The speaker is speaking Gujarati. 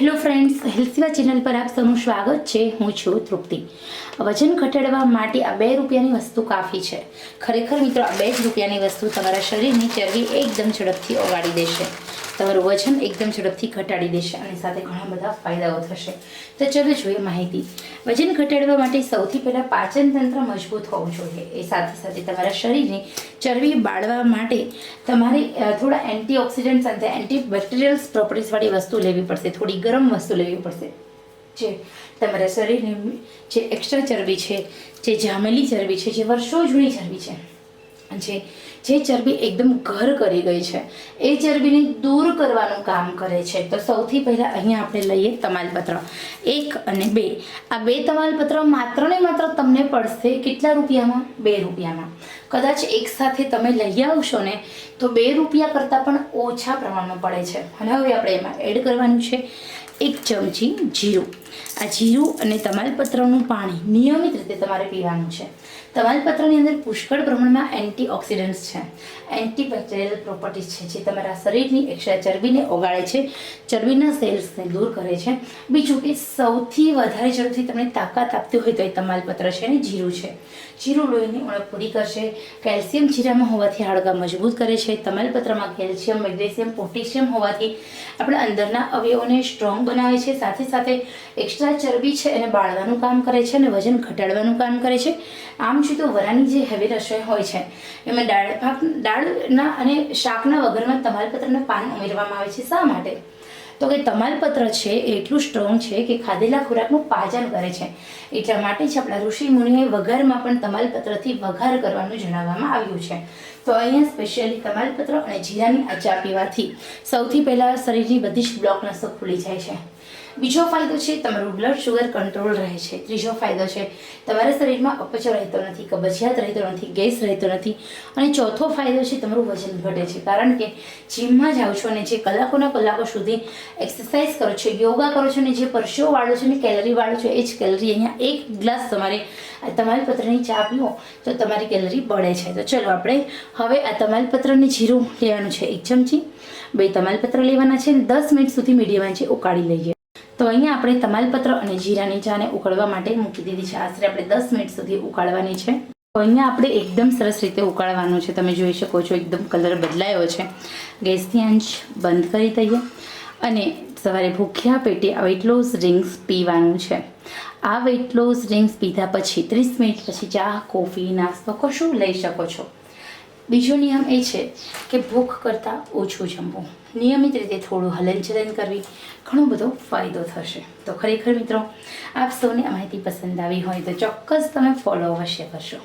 હેલો ફ્રેન્ડ્સ હેલ્સીવા ચેનલ પર આપ સૌનું સ્વાગત છે. હું છું તૃપ્તિ. વજન ઘટાડવા માટે આ બે રૂપિયાની વસ્તુ કાફી છે. ખરેખર મિત્રો, આ બે જ રૂપિયાની વસ્તુ તમારા શરીરની ચરબી એકદમ ઝડપથી ઓગાળી દેશે. તમારું વજન એકદમ ઝડપથી ઘટાડી દેશે અને સાથે ઘણા બધા ફાયદાઓ થશે. તો ચલો જોઈએ માહિતી. વજન ઘટાડવા માટે સૌથી પહેલાં પાચન તંત્ર મજબૂત હોવું જોઈએ. એ સાથે સાથે તમારા શરીરની ચરબી બાળવા માટે તમારે થોડા એન્ટીઓક્સિડન્ટ સાથે એન્ટીબેક્ટેરિયલ્સ પ્રોપર્ટીસવાળી વસ્તુ લેવી પડશે. થોડી ગરમ વસ્તુ લેવી પડશે. જે તમારા શરીરની જે એક્સ્ટ્રા ચરબી છે, જે જામેલી ચરબી છે, જે વર્ષો જૂની ચરબી છે જે જે ચરબી એકદમ ઘર કરી ગઈ છે. એ ચરબીને દૂર કરવાનું કામ કરે છે. તો સૌથી પહેલાં અહીંયા આપણે લઈએ તમાલપત્ર. એક અને બે. આ બે તમાલપત્ર માત્ર ને માત્ર તમને પડશે કેટલા રૂપિયામાં? બે રૂપિયામાં. કદાચ એક સાથે તમે લઈ આવશો ને, તો બે રૂપિયા કરતાં પણ ઓછા પ્રમાણમાં પડે છે. અને હવે આપણે એમાં એડ કરવાનું છે. એક ચમચી જીરું. આ જીરું અને તમાલપત્રનું પાણી નિયમિત રીતે તમારે પીવાનું છે. તમાલપત્રની અંદર પુષ્કળ પ્રમાણમાં એન્ટીઓક્સિડન્ટ્સ છે. એન્ટીબેક્ટેરિયલ પ્રોપર્ટીઝ છે જે તમારા શરીરની એક્સ્ટ્રા ચરબીને ઓગાળે છે. ચરબીના સેલ્સને દૂર કરે છે. બીજું કે સૌથી વધારે જરૂરથી તમને તાકાત આપતી હોય તો એ તમાલપત્ર છે અને જીરું છે. જીરું લોહીની ઉણપ પૂરી કરશે. કેલ્શિયમ જીરામાં હોવાથી હાડકા મજબૂત કરે છે. તમાલપત્રમાં કેલ્શિયમ, મેગ્નેશિયમ, પોટેશિયમ હોવાથી આપણા અંદરના અવયવોને સ્ટ્રોંગ બનાવે છે. સાથે સાથે એક્સ્ટ્રા ચરબી છે એને બાળવાનું કામ કરે છે અને વજન ઘટાડવાનું કામ કરે છે. આમ છે તો વરાની જે હેવી રસોઈ હોય છે એમાં દાળ ભાત દાળના અને શાકના વગરમાં તમાલપત્રના પાન ઉમેરવામાં આવે છે. શા માટે? તો કે તમાલપત્ર છે એટલું સ્ટ્રોંગ છે કે ખાધેલા ખોરાકનું પાચન કરે છે. એટલા માટે જ આપણા ઋષિ મુનિએ વઘારમાં પણ તમાલપત્રથી વઘાર કરવાનું જણાવવામાં આવ્યું છે. તો અહીંયા સ્પેશિયલી તમાલપત્ર અને જીરાની આ પીવાથી સૌથી પહેલાં શરીરની બધી જ બ્લોક નસો ખુલી જાય છે. બીજો ફાયદો છે, તમારું બ્લડ શુગર કંટ્રોલ રહે છે. ત્રીજો ફાયદો છે, તમારા શરીરમાં અપચો રહેતો નથી, કબજિયાત રહેતો નથી, ગેસ રહેતો નથી. અને ચોથો ફાયદો છે, તમારું વજન ઘટે છે. કારણ કે જીમમાં જાઓ છો અને જે કલાકોના કલાકો સુધી એક્સરસાઇઝ કરો છો, યોગા કરો છો અને જે પરસેવો વાળો છો ને કેલરી વાળો છો, એ જ કેલરી અહીંયા એક ગ્લાસ તમારે આ તમાલપત્રની ચા પીવો, તો તમારી કેલરી બળે છે. તો ચલો આપણે હવે આ તમાલપત્રને જીરું લેવાનું છે. એક ચમચી. બે તમાલપત્ર લેવાના છે અને દસ મિનિટ સુધી મીડિયમ આંચે ઉકાળી લઈએ. તો અહીંયા આપણે તમાલપત્ર અને જીરાની ચાને ઉકળવા માટે મૂકી દીધી છે. આશરે આપણે દસ મિનિટ સુધી ઉકાળવાની છે. તો અહીંયા આપણે એકદમ સરસ રીતે ઉકાળવાનું છે. તમે જોઈ શકો છો એકદમ કલર બદલાયો છે. ગેસની આંચ બંધ કરી દઈએ અને સવારે ભૂખ્યા પેટે આ વેટ લોસ ડ્રિંક્સ પીવાનું છે. આ વેટ લોસ ડ્રિંક્સ પીધા પછી ત્રીસ મિનિટ પછી ચા, કોફી, નાસ્તો કશું લઈ શકો છો. બીજો નિયમ એ છે કે ભૂખ કરતાં ઓછું જમવું. નિયમિત રીતે થોડું હલનચલન કરવી ઘણો બધો ફાયદો થશે. તો ખરેખર મિત્રો, આપ સૌને માહિતી પસંદ આવી હોય તો ચોક્કસ તમે ફોલો અવશ્ય કરશો